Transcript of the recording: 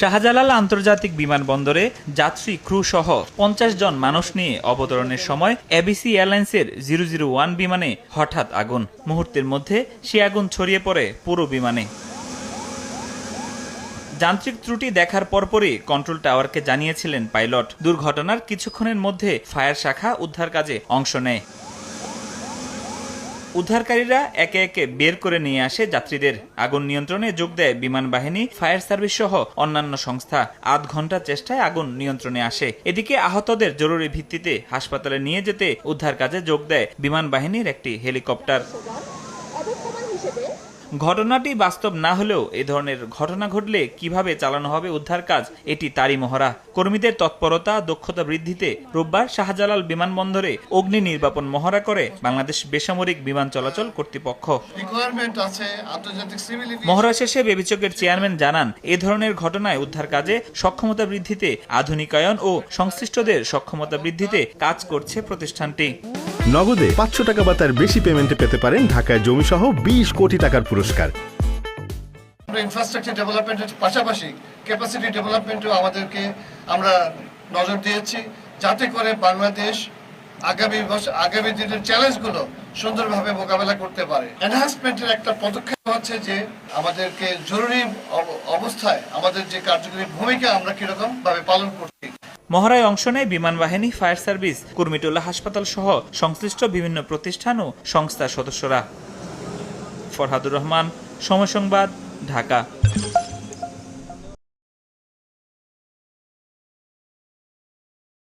শাহজালাল আন্তর্জাতিক বিমানবন্দরে যাত্রী ক্রু সহ পঞ্চাশ জন মানুষ নিয়ে অবতরণের সময় এবিসি এয়ারলাইন্সের জিরো জিরো ওয়ান বিমানে হঠাৎ আগুন। মুহূর্তের মধ্যে সে আগুন ছড়িয়ে পড়ে পুরো বিমানে। যান্ত্রিক ত্রুটি দেখার পরপরই কন্ট্রোল টাওয়ারকে জানিয়েছিলেন পাইলট দুর্ঘটনার কিছুক্ষণের মধ্যে ফায়ার শাখা উদ্ধার কাজে অংশ নেয়। উদ্ধারকারীরা একে একে বের করে নিয়ে আসে যাত্রীদের। আগুন নিয়ন্ত্রণে যোগ দেয় বিমান বাহিনী, ফায়ার সার্ভিস সহ অন্যান্য সংস্থা। আধ ঘণ্টা চেষ্টায় আগুন নিয়ন্ত্রণে আসে। এদিকে আহতদের জরুরি ভিত্তিতে হাসপাতালে নিয়ে যেতে উদ্ধার কাজে যোগ দেয় বিমান বাহিনীর একটি হেলিকপ্টার। ঘটনাটি বাস্তব না হলেও এ ধরনের ঘটনা ঘটলে কীভাবে চালানো হবে উদ্ধার কাজ এটি তারই মহড়া। কর্মীদের তৎপরতা দক্ষতা বৃদ্ধিতে রোববার শাহজালাল বিমানবন্দরে অগ্নি নির্বাপন মহড়া করে বাংলাদেশ বেসামরিক বিমান চলাচল কর্তৃপক্ষ। মহড়া শেষে বেবিচকের চেয়ারম্যান জানান এ ধরনের ঘটনায় উদ্ধার কাজে সক্ষমতা বৃদ্ধিতে আধুনিকায়ন ও সংশ্লিষ্টদের সক্ষমতা বৃদ্ধিতে কাজ করছে প্রতিষ্ঠানটি। নগদে পাঁচশো টাকা বা তার বেশি পেমেন্টে পেতে পারেন ঢাকায় জমি সহ বিশ কোটি টাকার পুরস্কার। ইনফ্রাস্ট্রাকচার ডেভেলপমেন্টের পাশাপাশি ক্যাপাসিটি ডেভেলপমেন্টও আমাদেরকে আমরা নজর দিয়েছি যাতে করে বাংলাদেশ আগামী বছর আগামী দিনের চ্যালেঞ্জগুলো সুন্দরভাবে মোকাবেলা করতে পারে। এনহান্সমেন্টের একটা পদক্ষেপ হচ্ছে যে আমাদেরকে জরুরি অবস্থায় আমাদের যে কার্যকরী ভূমিকা আমরা কীরকম ভাবে পালন করছি মহড়ায় অংশ নেয় বিমান বাহিনী ফায়ার সার্ভিস, কুর্মিটোলা হাসপাতাল সহ সংশ্লিষ্ট বিভিন্ন প্রতিষ্ঠান ও সংস্থার সদস্যরা। ফরহাদুর রহমান, সময় সংবাদ, ঢাকা।